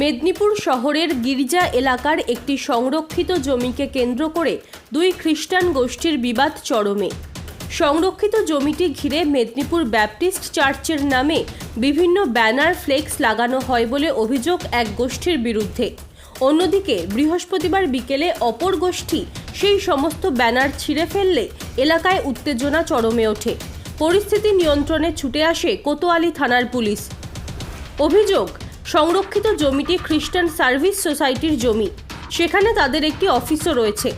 মেদিনীপুর শহরের গির্জা এলাকার একটি সংরক্ষিত জমিকে কেন্দ্র করে দুই খ্রিস্টান গোষ্ঠীর বিবাদ চরমে। সংরক্ষিত জমিটি ঘিরে মেদিনীপুর ব্যাপটিস্ট চার্চের নামে বিভিন্ন ব্যানার ফ্লেক্স লাগানো হয় বলে অভিযোগ এক গোষ্ঠীর বিরুদ্ধে। অন্যদিকে, বৃহস্পতিবার বিকেলে অপর গোষ্ঠী সেই সমস্ত ব্যানার ছিঁড়ে ফেললে এলাকায় উত্তেজনা চরমে ওঠে। পরিস্থিতি নিয়ন্ত্রণে ছুটে আসে কোতোয়ালি থানার পুলিশ। অভিযোগ সংরক্ষিত জমিটি খ্রিস্টান সার্ভিস সোসাইটির জমি। সেখানে তাদের একটি অফিসও রয়েছে।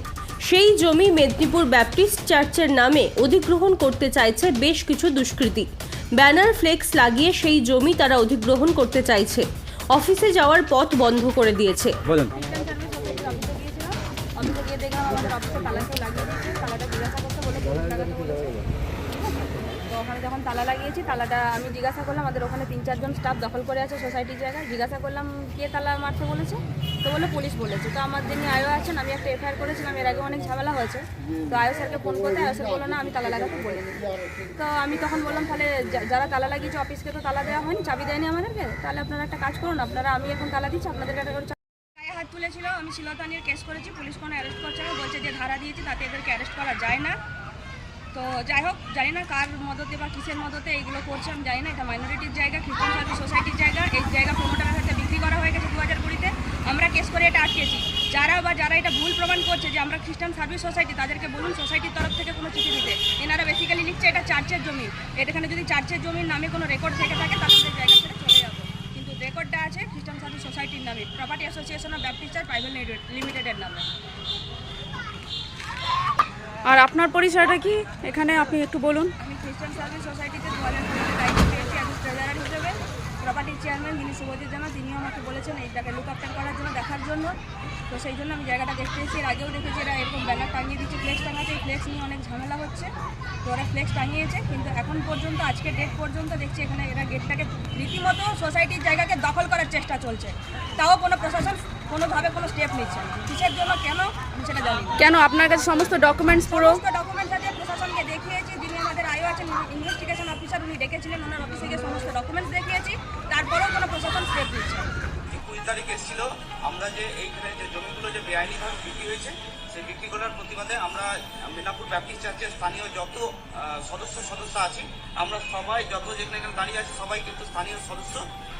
সেই জমি মেদিনীপুর ব্যাপটিস্ট চার্চের নামে অধিগ্রহণ করতে চাইছে বেশ কিছু দুষ্কৃতী। ব্যানার ফ্লেক্স লাগিয়ে সেই জমি তারা অধিগ্রহণ করতে চাইছে। অফিসে যাওয়ার পথ বন্ধ করে দিয়েছে। বলেন অফিসে গিয়ে দেখলাম আমাদের অফিসে তালা কেউ লাগিয়ে দিয়েছে তালাটা জিজ্ঞাসা করতে বলে পঁচিশ টাকা তো বলেছে তো ওখানে যখন তালা লাগিয়েছি, তালাটা আমি জিজ্ঞাসা করলাম, আমাদের ওখানে তিন চারজন স্টাফ দখল করে আছে সোসাইটির জায়গায়। জিজ্ঞাসা করলাম, কে তালা মারতে বলেছে? তো বলে পুলিশ বলেছে। তো আমার যিনি আয়ো আছেন, আমি একটা এফআইআর করেছিলাম, এর আগে অনেক ঝামেলা হয়েছে। তো আয়ো স্যারকে ফোন করতে, আয়ো স্যার বলল, না, আমি তালা লাগাতে বলিনি। তো আমি তখন বললাম, তাহলে যারা তালা লাগিয়েছে অফিসকে তো তালা দেওয়া হয়নি, চাবি দেয়নি আমাদেরকে? তাহলে আপনারা একটা কাজ করুন, আপনারা, আমি এখন তালা দিচ্ছি আপনাদেরকে একটা হাত তুলেছিল, আমি শিলতা নিয়ে কেস করেছি, পুলিশ কোনো অ্যারেস্ট করছে না, বলছে যে ধারা দিয়েছি, তাতে এদেরকে অ্যারেস্ট করা যায় না। তো যাই হোক, জানি না কার মদতে বা কিসের মদতে এইগুলো করছে, আমি জানি না, এটা মাইনরিটির জায়গা খ্রিস্টান সার্ভিস সোসাইটির জায়গা। এই জায়গা প্রমোটারের হাতে বিক্রি করা হয়ে গেছে দু হাজার কুড়িতে। আমরা কেস করে এটা আটকেছি। যারা বা যারা এটা ভুল প্রমাণ করছে যে আমরা খ্রিস্টান সার্ভিস সোসাইটি তাদেরকে বলুন সোসাইটির তরফ থেকে কোনো চিঠি দিতে। এনারা বেসিক্যালি লিখছে এটা চার্চের জমি। এখানে যদি চার্চের জমির নামে কোনো রেকর্ড থেকে থাকে, তাহলে সেই জায়গা ছেড়ে চলে যাব। কিন্তু রেকর্ডটা আছে খ্রিস্টান সার্ভিস সোসাইটির নামে property association of Baptist church private লিমিটেডের নামে। আর আপনার পরিচয়টা কি? এখানে আপনি একটু বলুন। আমি খ্রিস্টান সার্ভিস সোসাইটিতে হিসেবে। চেয়ারম্যান যিনি তিনিও আমাকে বলেছেন লুক করার জন্য, দেখার জন্য। তো সেই জন্য আমি জায়গাটা দেখতে এসেছি। এর আগেও দেখেছি এরা এরকম ব্যানার টাঙিয়ে টাঙাচ্ছে। নিয়ে অনেক ঝামেলা হচ্ছে। তো টাঙিয়েছে, কিন্তু এখন পর্যন্ত ডেট পর্যন্ত দেখছি এখানে এরা গেটটাকে রীতিমতো সোসাইটির জায়গাকে দখল করার চেষ্টা চলছে। তাও কোনো প্রশাসন কোনোভাবে কোনো স্টেপ নিচ্ছে কিসের জন্য কেন আমি সেটা জানি কেন? আপনার কাছে সমস্ত ডকুমেন্টস পুরো? সমস্ত ডকুমেন্টস আছে প্রশাসনকে দেখিয়েছি যিনি আমাদের আয়ো আছেন ইনভেস্টিগেশন অফিসার উনি ডেকেছিলেন ওনার অফিসে গিয়ে সমস্ত ডকুমেন্টস দেখিয়েছি তারপরেও কোনো প্রশাসন স্টেপ নিচ্ছে তারিখ এসেছিল আমরা যে এইখানে যে জমিগুলো যে বেআইনিভাবে বিক্রি হয়েছে, সেই বিক্রি করার প্রতিবাদে আমরা মেদিনীপুর ব্যাপটিস্ট চার্চের স্থানীয় যত সদস্য সদস্য আছি, আমরা সবাই যত যেখানে এখানে দাঁড়িয়ে আছি, সবাই কিন্তু স্থানীয় সদস্য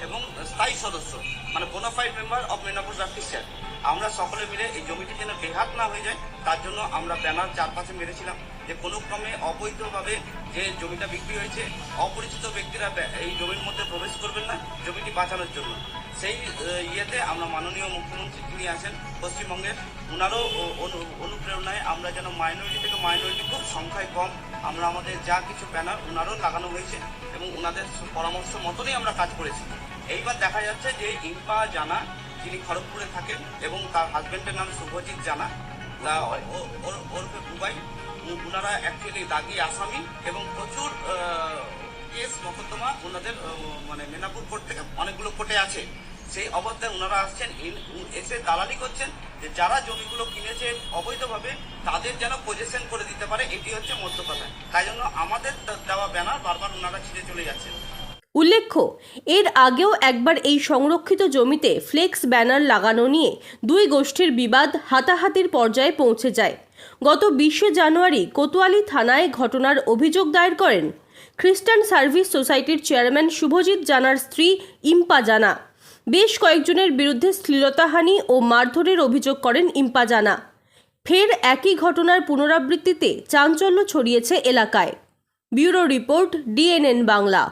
এবং স্থায়ী সদস্য মানে bonafide member of Medinipur Baptist church. আমরা সকলে মিলে এই জমিটি যেন বেহাত না হয়ে যায়, তার জন্য আমরা ব্যানার চারপাশে মেরেছিলাম যে কোনো ক্রমে অবৈধভাবে যে জমিটা বিক্রি হয়েছে, অপরিচিত ব্যক্তিরা এই জমির মধ্যে প্রবেশ করবেন না জমিটি বাঁচানোর জন্য। সেই ইয়েতে আমরা মাননীয় মুখ্যমন্ত্রী যিনি আছেন পশ্চিমবঙ্গের ওনারও অনু- অনুপ্রেরণায় আমরা যেন মাইনরিটি থেকে মাইনরিটি খুব সংখ্যায় কম আমরা আমাদের যা কিছু ব্যানার ওনারও লাগানো হয়েছে এবং ওনাদের পরামর্শ মতনই আমরা কাজ করেছি। এইবার দেখা যাচ্ছে যে ইম্পা জানা যিনি খড়গপুরে থাকেন এবং তার হাজবেন্ডের নাম শুভজিৎ জানা ওরফে দুবাই ওনারা অ্যাকচুয়ালি দাগি আসামি এবং প্রচুর ওনাদের মানে মেনাপুর কোর্ট থেকে অনেকগুলো কোর্টে আছে। সেই অবস্থায় ওনারা আসছেন এসে দালালি করছেন যে যারা জমিগুলো কিনেছে অবৈধভাবে, তাদের যেন পজেশন করে দিতে পারে, এটি হচ্ছে মধ্য তাই জন্য আমাদের দেওয়া ব্যানার বারবার ওনারা ছিঁড়ে চলে যাচ্ছেন উল্লেখ্য, এর আগেও একবার এই সংরক্ষিত জমিতে ফ্লেক্স ব্যানার লাগানো নিয়ে দুই গোষ্ঠীর বিবাদ হাতাহাতির পর্যায়ে পৌঁছে যায়। গত বিশে জানুয়ারি কোতোয়ালি থানায় ঘটনার অভিযোগ দায়ের করেন খ্রিস্টান সার্ভিস সোসাইটির চেয়ারম্যান শুভজিৎ জানার স্ত্রী ইম্পা জানা। বেশ কয়েকজনের বিরুদ্ধে শ্লীলতাহানি ও মারধরের অভিযোগ করেন ইম্পা জানা। ফের একই ঘটনার পুনরাবৃত্তিতে চাঞ্চল্য ছড়িয়েছে এলাকায়। Bureau report DNN Bangla.